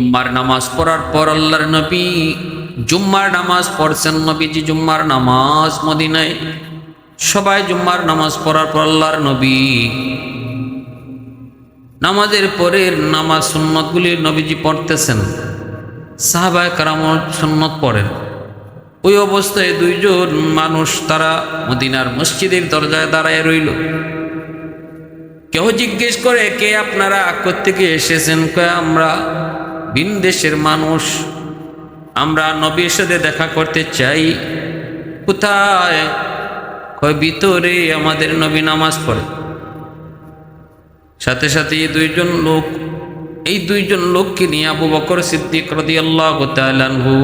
জুম্মার নামাজ পড়ার পর আল্লাহর নবী, জুম্মার নামাজ পড়ছেন নবীজি জুম্মার নামাজ মদিনায়। সবাই জুম্মার নামাজ পড়ার পর আল্লাহর নবী। নামাজের পরের নামাজ সুন্নতগুলি নবীজি পড়তেছেন। সাহাবায় কারাম সুন্নত পড়েন। ওই অবস্থায় দুইজন মানুষ তারা মদিনার মসজিদের দরজায় দাঁড়ায় রইল। কেউ জিজ্ঞেস করে, কে আপনারা? থেকে এসেছেন? কয়, আমরা ভিন দেশের মানুষ। আমরা নবীর সাথে দেখা করতে চাই। কোথায়? কয়, ভিতরে আমাদের নবী নামাজ পড়ে। সাথে সাথে এই দুইজন লোক, এই দুইজন লোককে নিয়ে আবু বকর সিদ্দিক রদি আল্লাহ তালানহু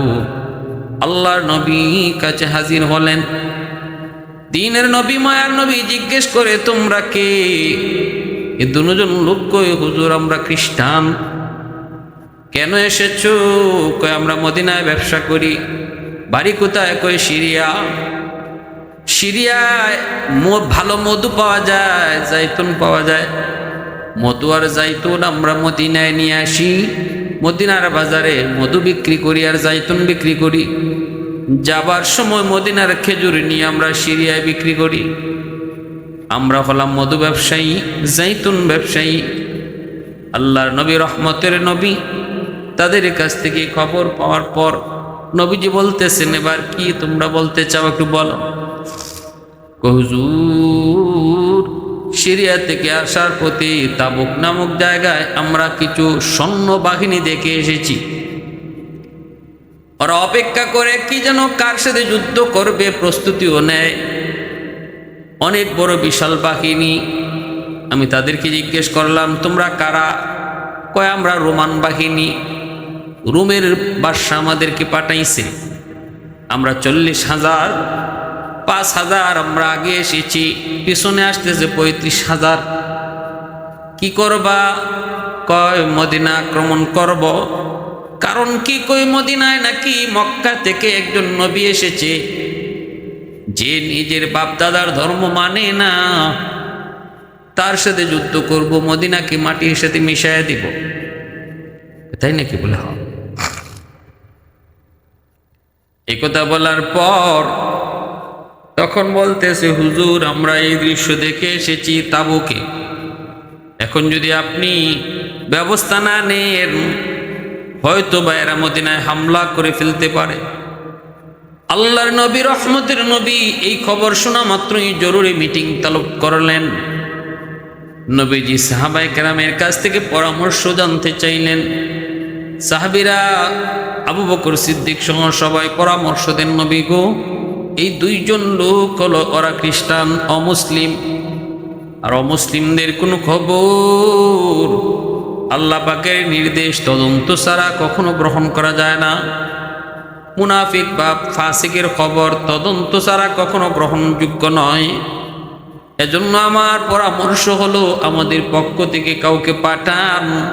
আল্লাহর নবী কাছে হাজির হলেন। দিনের নবী, মায়ার নবী জিজ্ঞেস করে, তোমরা কে? এ দুজন লোক কই হুজুর, আমরা খ্রিস্টান। কেন এসেছ? কই আমরা মদিনায় ব্যবসা করি। বাড়ি কোথায়? কই সিরিয়া? সিরিয়ায় ভালো মধু পাওয়া যায়, জাইতুন পাওয়া যায়। মধু আর জাইতুন আমরা মদিনায় নিয়ে আসি। মদিনার বাজারে মধু বিক্রি করি আর জাইতুন বিক্রি করি। যাবার সময় মদিনার খেজুর নিয়ে আমরা সিরিয়ায় বিক্রি করি। আমরা হলাম মধু ব্যবসায়ী, জাইতুন ব্যবসায়ী। আল্লাহর নবী, রহমতের নবী। তাদের কাছ থেকে খবর পাওয়ার পর নবীজি বলতেছেন, এবার কি তোমরা বলতে চাও একটু বলো? হুজুর, সিরিয়া থেকে আসার পথে তাবুক নামক জায়গায় আমরা কিছু সৈন্য বাহিনী দেখে এসেছি। ওরা অপেক্ষা করে কি যেন কার সাথে যুদ্ধ করবে প্রস্তুতিও নেয়। অনেক বড় বিশাল বাহিনী। আমি তাদেরকে জিজ্ঞেস করলাম, তোমরা কারা? কয়, আমরা রোমান বাহিনী। রোমের বাদশা আমাদেরকে পাঠাইছে। আমরা চল্লিশ হাজার, পাঁচ হাজার আমরা আগে এসেছি, পিছনে আসতেছে পঁয়ত্রিশ হাজার। কি করবা? কয়, মদিনা আক্রমণ করব। কারণ কি কই মদিনায় নাকি মক্কা থেকে একজন নবী এসেছে। যে নিজের বাপদাদার ধর্ম মানে না। তার সাথে যুদ্ধ করব, মদিনাকে মাটির সাথে মিশাইয়া দিব। তাই নাকি বলে হয় এই কথা বলার পর তখন বলতেছে, হুজুর, আমরা এই দৃশ্য দেখে এসেছি তাবুকে। এখন যদি আপনি ব্যবস্থা না নেন, হয়তো বা এরা মদিনায় হামলা করে ফেলতে পারে। আল্লাহর নবী, রহমতের নবী, এই খবর শোনা মাত্রই জরুরি মিটিং তলব করলেন। নবীজি সাহাবাই কেরামের কাছ থেকে পরামর্শ জানতে চাইলেন। সাহাবিরা আবু বকর সিদ্দিক সহ সবাই পরামর্শ দেন নবী গো এই দুইজন লোক হলো ওরা খ্রিস্টান, অমুসলিম। আর অমুসলিমদের কোনো খবর? আল্লাহ পাকের নির্দেশ তদন্ত ছাড়া কখনো গ্রহণ করা যায় না। মুনাফিক বা ফাসিকের খবর তদন্ত ছাড়া কখনো গ্রহণযোগ্য নয়। এজন্য আমার পরামর্শ হলো, আমাদের পক্ষ থেকে কাউকে পাঠান।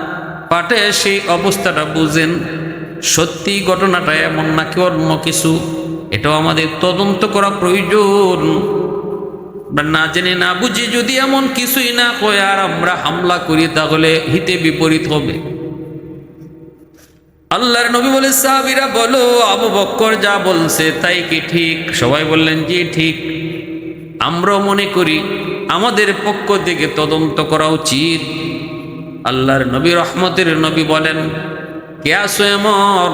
পাঠায় সেই অবস্থাটা বুঝেন, সত্যি ঘটনাটা এমন নাকি অন্য কিছু? এটাও আমাদের তদন্ত করা প্রয়োজন। না জেনে না বুঝে যদি এমন কিছুই না হয় আর আমরা হামলা করি, তাহলে হিতে বিপরীত হবে। আল্লাহর নবী বলে, সাহাবিরা বলো, আবু বক্কর যা বলছে তাই কি ঠিক? সবাই বললেন, জি, ঠিক। আমরাও মনে করি, আমাদের পক্ষ থেকে তদন্ত করা উচিত। আল্লাহর নবী রহমতের নবী বলেন, কে আসো এমন?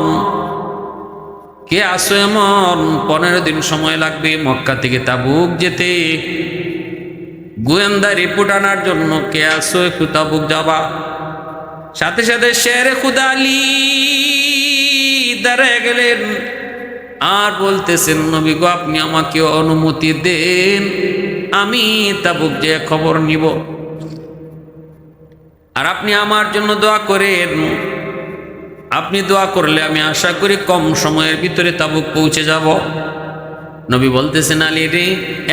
কে আসো এমন? পনেরো দিন সময় লাগবে মক্কা থেকে তাবুক যেতে। গোয়েন্দা রিপোর্ট আনার জন্য কে আসো একটু তাবুক যাবা? সাথে সাথে শের খুদালি দাঁড়ায় গেলেন। আর বলতেছেন, নবী গো, আপনি আমাকে অনুমতি দেন, আমি তাবুক যে খবর নিব। আর আপনি আমার জন্য দোয়া করেন। আপনি দোয়া করলে আমি আশা করি কম সময়ের ভিতরে তাবুক পৌঁছে যাব। নবী বলতেছেন, আলী রে,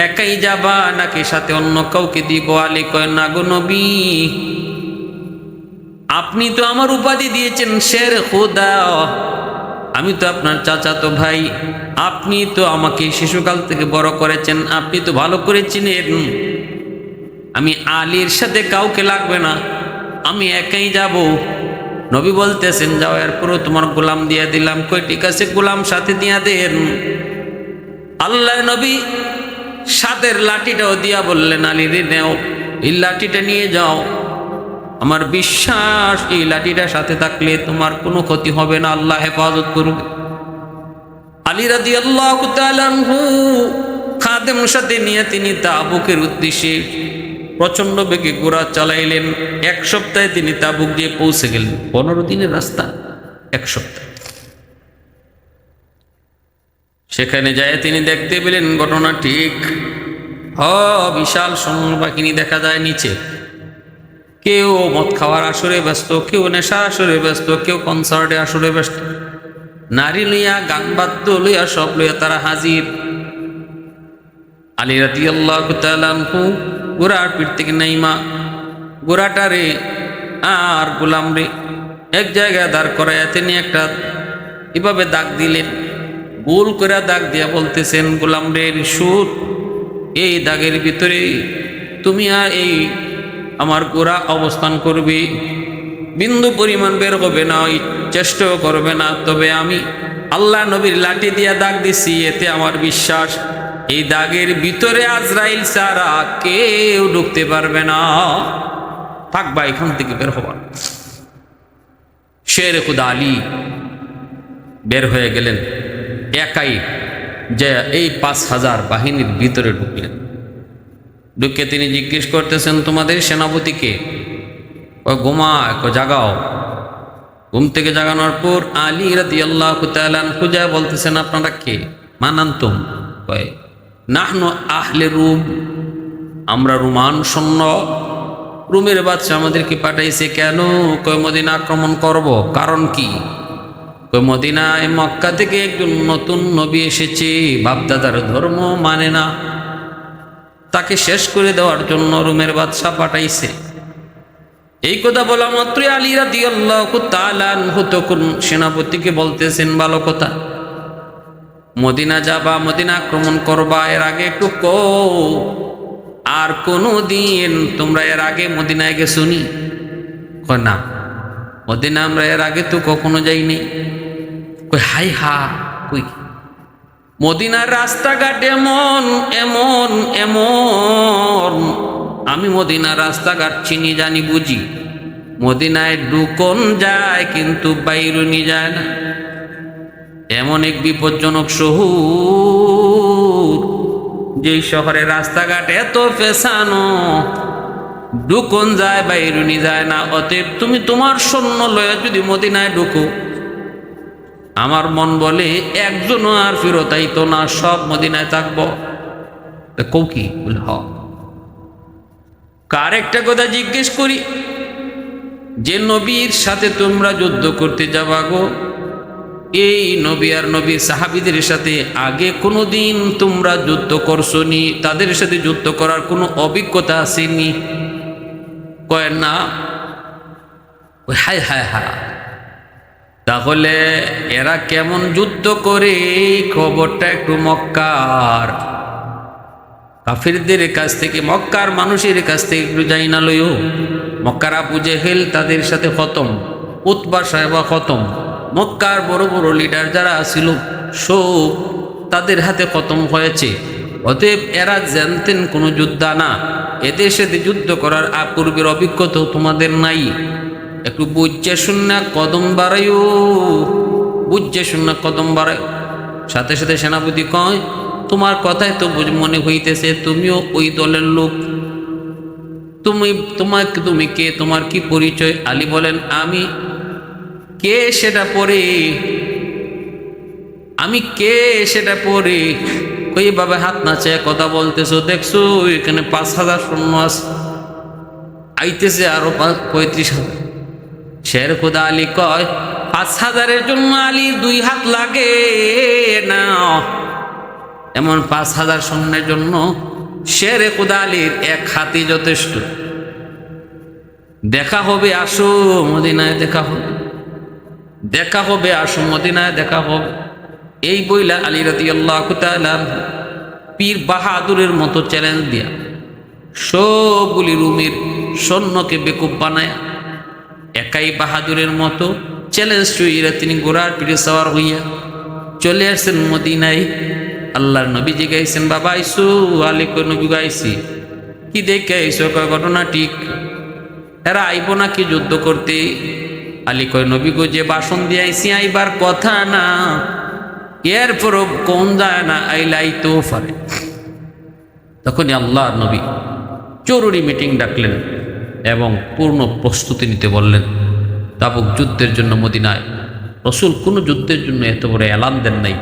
একাই যাবা নাকি সাথে অন্য কাউকে দিব? আলী কয়, না গো নবী, আপনি তো আমার উপাধি দিয়েছেন, শের খোদা। আমি তো আপনার চাচাতো ভাই, আপনি তো আমাকে শিশুকাল থেকে বড় করেছেন, আপনি তো ভালো করে চিনেন। আমি আলীর সাথে কাউকে লাগবে না। আমি একাই যাব। নবী বলতেছেন, যাও, এরপরও তোমার গোলাম দিয়ে দিলাম। কই, ঠিক আছে, গোলাম সাথে দিয়া দেন। আল্লাহ নবী সাদের লাঠিটাও দিয়া বললেন, আলী রে, নেও, এই লাঠিটা নিয়ে যাও। আমার বিশ্বাস, এই লাঠিটা সাথে থাকলে তোমার কোনো ক্ষতি হবে না, আল্লাহ হেফাজত করবে আলী রাদি আল্লাহ খাদেম সাথে নিয়ে তিনি তা তাবুকের উদ্দেশ্যে প্রচণ্ড বেগে ঘোড়া চালাইলেন। এক সপ্তাহে তিনি তাবুক দিয়ে পৌঁছে গেলেন। পনেরো দিনের রাস্তা, এক সপ্তাহ। সেখানে যায় তিনি দেখতে পেলেন ঘটনা ঠিক। হ, বিশাল বাহিনী দেখা যায় নিচে। কেউ মদ খাওয়ার আসরে ব্যস্ত, কেউ নেশার আসরে ব্যস্ত, কেউ কনসার্টে আসরে ব্যস্ত। নারী লইয়া গান বাদ্য লইয়া, সব লইয়া তারা হাজির। আলী রাতি আল্লাহ গোড়ার পিঠ থেকে নাইমা গোড়াটা রে, আর গোলাম রে। এক জায়গায় দাঁড় করাইয়া তিনি একটা এভাবে দাগ দিলেন। গোল করে দাগ দিয়া বলতেছেন, গোলাম রে সুর এই দাগের ভিতরে তুমি আর এই আমার গোড়া অবস্থান করবে। বিন্দু পরিমাণ বের হবে না, ওই চেষ্টাও করবে না। তবে আমি আল্লাহ নবীর লাঠি দিয়া দাগ দিছি, এতে আমার বিশ্বাস, এই দাগের ভিতরে আজরাইল সারা কেউ ঢুকতে পারবে না। থাকবা এখান থেকে বের হবা শের খুদা আলী বের হয়ে গেলেন, একাই যে এই পাঁচ হাজার বাহিনীর ভিতরে ঢুকলেন। ঢুকে তিনি জিজ্ঞেস করতেছেন, তোমাদের সেনাপতিকে ও ঘুমা কো জাগাও। ঘুম থেকে জাগানোর পর আলী রাতি আল্লাহ খুঁজা বলতেছেন, আপনারা কে? মানান্তুম। কয়, নাহনু আহলে রুম। আমরা রুমান সৈন্য। রুমের বাচ্চা আমাদেরকে পাঠাইছে কেন? কয়, মদিনা আক্রমণ করব। কারণ কি? কই মদিনায় মক্কা থেকে একজন নতুন নবী এসেছে। বাপদাদার ধর্ম মানে না। তাকে শেষ করে দেওয়ার জন্য রুমের বাদশাহ পাঠাইছে। এই কথা বলা মাত্রই আলী রাদি আল্লাহ তখন সেনাপতিকে বলতেছেন, ভালো কথা। মদিনা যাবা, মদিনা আক্রমণ করবা, এর আগে একটু কো আর কোনো দিন তোমরা এর আগে মদিনায় গেছুনি? কয় না। মদিনা আমরা এর আগে তো কখনো যাইনি। কই হাই হা, কই মদিনার রাস্তাঘাট এমন এমন এমন। আমি মদিনার রাস্তাঘাট চিনি, জানি, বুঝি। মদিনায় ডুকন যায়, কিন্তু বাইরুনি যায় না। এমন এক বিপজ্জনক শহুর। যেই শহরের রাস্তাঘাট এত পেছানো ঢুকন যায়, বাইরুনি যায় না, অতএব তুমি তোমার সৈন্য লয়া যদি মদিনায় ঢুকো, আমার মন বলে একজনও আর ফেরত আইতো না, সব মদিনায় থাকব। কৌকি বলে, হ। কার একটা কথা জিজ্ঞেস করি, যে নবীর সাথে তোমরা যুদ্ধ করতে যাবা গো এই নবী আর নবী সাহাবিদের সাথে আগে কোনো দিন তোমরা যুদ্ধ করছ নি তাদের সাথে যুদ্ধ করার কোনো অভিজ্ঞতা আসেনি? কয় না। হায় হায় হায়। তাহলে এরা কেমন যুদ্ধ করে? এই খবরটা একটু মক্কার। কাফিরদের কাছ থেকে, মক্কার মানুষের কাছ থেকে একটু যাই না লইও। মক্কার আবু হেল তাদের সাথে খতম উৎবা সাহেবা খতম। মক্কার বড় বড় লিডার যারা ছিল, সব তাদের হাতে খতম হয়েছে। অতএব এরা জানতেন কোনো যোদ্ধা না। এদের সাথে যুদ্ধ করার পূর্বের অভিজ্ঞতা তোমাদের নাই। একটু বুঝছে শূন্য কদম বাড়াইও। বুঝছে শূন্য কদম বাড়াই সাথে সাথে সেনাপতি কয়, তোমার কথাই তো বুঝ, মনে হইতেছে, তুমিও ওই দলের লোক। তুমি তোমার তুমি কে, তোমার কি পরিচয়? আলী বলেন, আমি কে সেটা পড়ে? আমি কে সেটা কই ভাবে হাত নাচে কথা বলতেছো, দেখছ? এখানে পাঁচ হাজার সৈন্য আছে। আইতেছে আরও পঁয়ত্রিশ হাজার। শের খুদা আলী কয়, পাঁচ হাজারের জন্য আলী দুই হাত লাগে না এমন পাঁচ হাজার সৈন্যের জন্য শের খুদা আলীর এক হাতই যথেষ্ট। দেখা হবে, আসো, মদিনায় দেখা হবে। দেখা হবে আসো মদিনায় দেখা হবে। এই বইলা আলী রাতি আল্লাহ পীর বাহাদুরের মতো চ্যালেঞ্জ দিয়া, সবগুলি রুমির সৈন্যকে বেকুব বানায়, একাই বাহাদুরের মতো চ্যালেঞ্জ চুইরা তিনি ঘোড়ার পিঠে সওয়ার হইয়া চলে আসছেন মদিনায়। আল্লাহর নবী জিগাইছেন, বাবা, আইসু আলী নবী গাইছি কি দেখে আইসো? ঘটনা ঠিক। এরা আইব নাকি যুদ্ধ করতে? আলী কয়, নবী গো, যে বাসন দিয়ে আইসি আইবার কথা না। এরপরও কোন যায় না আইলাই তো পারে। তখনই আল্লাহ নবী জরুরি মিটিং ডাকলেন এবং পূর্ণ প্রস্তুতি নিতে বললেন। তাবুক যুদ্ধের জন্য মদিনায়। রসুল কোনো যুদ্ধের জন্য এত বড় এলান দেন নাই,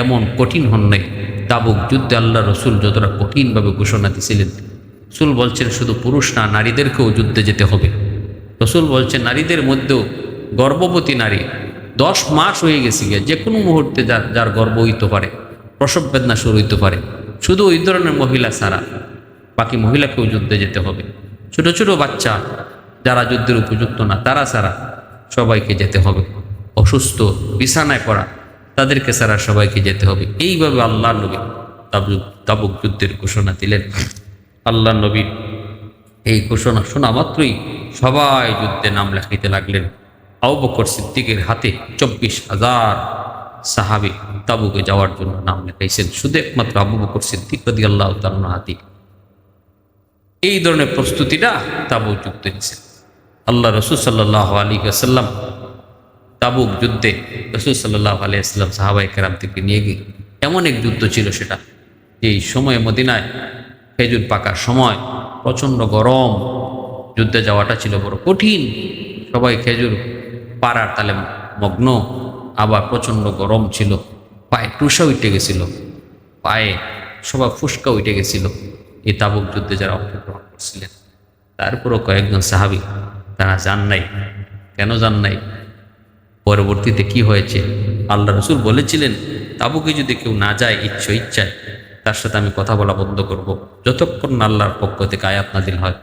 এমন কঠিন হন নাই। তাবুক যুদ্ধে আল্লাহ রসুল যতটা কঠিনভাবে ঘোষণা দিয়েছিলেন রসুল বলছেন, শুধু পুরুষ না, নারীদেরকেও যুদ্ধে যেতে হবে। রসুল বলছেন, নারীদের মধ্যেও গর্ভবতী নারী দশ মাস হয়ে গেছে গিয়ে যে কোনো মুহূর্তে যার যার গর্ব হইতে পারে, প্রসব বেদনা শুরু হইতে পারে। শুধু ওই ধরনের মহিলা ছাড়া বাকি মহিলাকেও যুদ্ধে যেতে হবে। ছোট ছোট বাচ্চা যারা যুদ্ধের উপযুক্ত না, তারা ছাড়া সবাইকে যেতে হবে। অসুস্থ, বিছানায় পড়া, তাদেরকে ছাড়া সবাইকে যেতে হবে। এইভাবে আল্লাহ নবী তাবুক তাবুক যুদ্ধের ঘোষণা দিলেন। আল্লাহ নবী এই ঘোষণা শোনা মাত্রই সবাই যুদ্ধে নাম লেখাইতে লাগলেন। আবু বকর সিদ্দিকের হাতে চব্বিশ হাজার সাহাবি তাবুকে যাওয়ার জন্য নাম লেখাইছেন। শুধু একমাত্র আবু বকর সিদ্দিক রদি আল্লাহ হাতি। এই ধরনের প্রস্তুতিটা তাবু যুক্ত নিছেন আল্লাহ রসুল সাল্লাহ আলী আসাল্লাম তাবুক যুদ্ধে রসুল সাল্লাহ আলী আসলাম সাহাবাই কেরাম থেকে নিয়ে গিয়ে এমন এক যুদ্ধ ছিল সেটা। এই সময়ে মদিনায় খেজুর পাকার সময় প্রচণ্ড গরম যুদ্ধে যাওয়াটা ছিল বড় কঠিন। সবাই খেজুর পাড়ার তালে মগ্ন, আবার প্রচণ্ড গরম ছিল। পায়ে টুসা উঠে গেছিল, পায়ে সবাই ফুসকা উঠে গেছিল। এই তাবুক যুদ্ধে যারা অংশগ্রহণ করছিলেন, তারপরও কয়েকজন সাহাবি তারা যান নাই। কেন যান নাই? পরবর্তীতে কি হয়েছে? আল্লাহ রসুল বলেছিলেন, তাবুকে যদি কেউ না যায়, ইচ্ছ, ইচ্ছায়, তার সাথে আমি কথা বলা বন্ধ করব। যতক্ষণ আল্লাহর পক্ষ থেকে আয়াত নাদিল হয়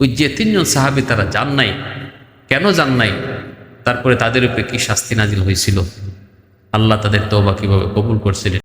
ওই যে তিনজন সাহাবি তারা যান নাই, কেন যান নাই? তারপরে তাদের উপরে কি শাস্তি নাজিল হয়েছিল? আল্লাহ তাদের তোবা কীভাবে কবুল করছিলেন?